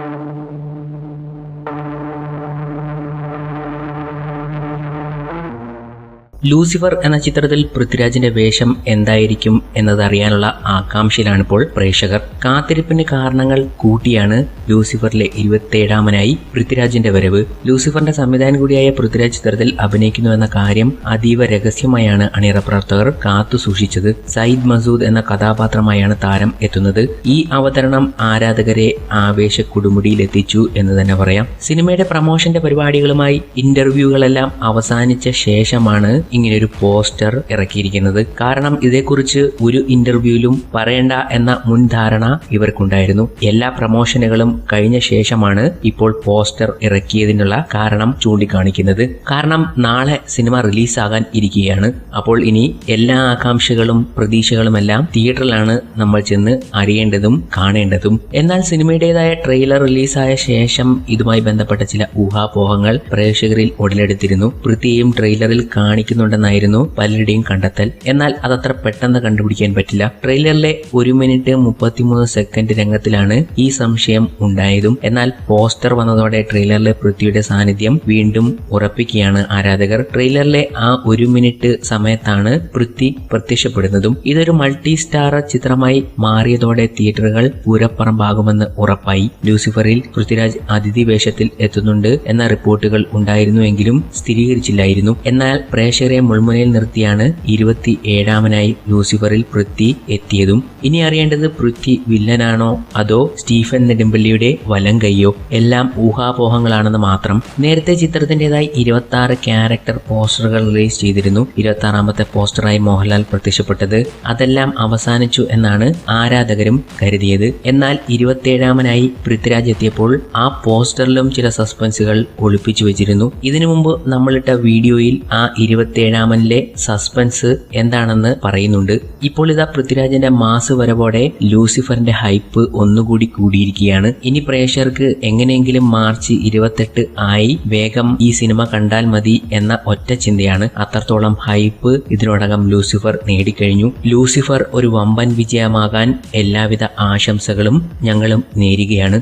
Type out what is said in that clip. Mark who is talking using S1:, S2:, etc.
S1: Thank you. Lucifer എന്ന ചിത്രത്തിൽ പൃഥ്വിരാജിന്റെ വേഷം എന്തായിരിക്കും എന്നതറിയാനുള്ള ആകാംക്ഷയിലാണിപ്പോൾ പ്രേക്ഷകർ. കാത്തിരിപ്പിന് കാരണങ്ങൾ കൂട്ടിയാണ് ലൂസിഫറിലെ ഇരുപത്തിയേഴാമനായി പൃഥ്വിരാജിന്റെ വരവ്. ലൂസിഫറിന്റെ സംവിധാനം കൂടിയായ പൃഥ്വിരാജ് ചിത്രത്തിൽ അഭിനയിക്കുന്നു എന്ന കാര്യം അതീവ രഹസ്യമായാണ് അണിയറ പ്രവർത്തകർ കാത്തു സൂക്ഷിച്ചത്. സയ്യിദ് മസൂദ് എന്ന കഥാപാത്രമായാണ് താരം എത്തുന്നത്. ഈ അവതരണം ആരാധകരെ ആവേശ കൊടുമുടിയിലെത്തിച്ചു എന്ന് തന്നെ പറയാം. സിനിമയുടെ പ്രമോഷന്റെ പരിപാടികളുമായി ഇന്റർവ്യൂകളെല്ലാം അവസാനിച്ച ശേഷമാണ് ഇങ്ങനെയൊരു പോസ്റ്റർ ഇറക്കിയിരിക്കുന്നത്. കാരണം ഇതേക്കുറിച്ച് ഒരു ഇന്റർവ്യൂവിലും പറയണ്ട എന്ന മുൻധാരണ ഇവർക്കുണ്ടായിരുന്നു. എല്ലാ പ്രമോഷനുകളും കഴിഞ്ഞ ശേഷമാണ് ഇപ്പോൾ പോസ്റ്റർ ഇറക്കിയതിനുള്ള കാരണം ചൂണ്ടിക്കാണിക്കുന്നത്. കാരണം നാളെ സിനിമ റിലീസാകാൻ ഇരിക്കുകയാണ്. അപ്പോൾ ഇനി എല്ലാ ആകാംക്ഷകളും പ്രതീക്ഷകളുമെല്ലാം തിയേറ്ററിലാണ് നമ്മൾ ചെന്ന് അറിയേണ്ടതും കാണേണ്ടതും. എന്നാൽ സിനിമയുടേതായ ട്രെയിലർ റിലീസായ ശേഷം ഇതുമായി ബന്ധപ്പെട്ട ചില ഊഹാപോഹങ്ങൾ പ്രേക്ഷകരിൽ ഉടലെടുത്തിരുന്നു. പ്രത്യേകം ട്രെയിലറിൽ കാണിക്കുന്നുണ്ടെന്നായിരുന്നു പലരുടെയും കണ്ടെത്തൽ. എന്നാൽ അതത്ര പെട്ടെന്ന് കണ്ടുപിടിക്കാൻ പറ്റില്ല. ട്രെയിലറിലെ ഒരു മിനിറ്റ് മുപ്പത്തിമൂന്ന് സെക്കൻഡ് രംഗത്തിലാണ് ഈ സംശയം ഉണ്ടായതും. എന്നാൽ പോസ്റ്റർ വന്നതോടെ ട്രെയിലറിലെ പൃഥ്വിയുടെ സാന്നിധ്യം വീണ്ടും ഉറപ്പിക്കുകയാണ് ആരാധകർ. ട്രെയിലറിലെ ആ ഒരു മിനിറ്റ് സമയത്താണ് പൃഥ്വി പ്രത്യക്ഷപ്പെടുന്നതും. ഇതൊരു മൾട്ടി സ്റ്റാർ ചിത്രമായി മാറിയതോടെ തിയേറ്ററുകൾ പൂരപ്പറമ്പാകുമെന്ന് ഉറപ്പായി. ലൂസിഫറിൽ പൃഥ്വിരാജ് അതിഥി വേഷത്തിൽ എത്തുന്നുണ്ട് എന്ന റിപ്പോർട്ടുകൾ ഉണ്ടായിരുന്നുവെങ്കിലും സ്ഥിരീകരിച്ചില്ലായിരുന്നു. എന്നാൽ പ്രേക്ഷകരെ മുൾമുനയിൽ നിർത്തിയാണ് ഇരുപത്തി ഏഴാമനായി ലൂസിഫറിൽ പൃഥ്വി എത്തിയതും. ഇനി അറിയേണ്ടത് പൃഥ്വി വില്ലനാണോ അതോ സ്റ്റീഫൻ നെടുമ്പള്ളിയുടെ വലം കൈയോ? എല്ലാം ഊഹാപോഹങ്ങളാണെന്ന് മാത്രം. നേരത്തെ ചിത്രത്തിന്റെതായി ഇരുപത്തി ആറ് ക്യാരക്ടർ പോസ്റ്ററുകൾ റിലീസ് ചെയ്തിരുന്നു. ഇരുപത്തി ആറാമത്തെ പോസ്റ്ററായി മോഹൻലാൽ പ്രത്യക്ഷപ്പെട്ടത് അതെല്ലാം അവസാനിച്ചു എന്നാണ് ആരാധകരും കരുതിയത്. എന്നാൽ ഇരുപത്തിയേഴാമനായി പൃഥ്വിരാജ് എത്തിയപ്പോൾ ആ പോസ്റ്ററിലും ചില സസ്പെൻസുകൾ ഒളിപ്പിച്ചു വെച്ചിരുന്നു. ഇതിനു മുമ്പ് നമ്മളിട്ട വീഡിയോയിൽ ആ ഇരുപത്തിയേഴാമനിലെ സസ്പെൻസ് എന്താണെന്ന് പറയുന്നുണ്ട്. ഇപ്പോൾ ഇതാ പൃഥ്വിരാജിന്റെ മാസ് വരവോടെ ലൂസിഫറിന്റെ ഹൈപ്പ് ഒന്നുകൂടി കൂടിയിരിക്കുകയാണ്. ഇനി പ്രേക്ഷകർക്ക് എങ്ങനെയെങ്കിലും മാർച്ച് ഇരുപത്തെട്ട് ആയി വേഗം ഈ സിനിമ കണ്ടാൽ മതി എന്ന ഒറ്റ ചിന്തയാണ്. അത്രത്തോളം ഹൈപ്പ് ഇതിനോടകം ലൂസിഫർ നേടിക്കഴിഞ്ഞു. ലൂസിഫർ ഒരു വമ്പൻ വിജയമാകാൻ എല്ലാവിധ ആശംസകളും ഞങ്ങളും നേരുകയാണ്.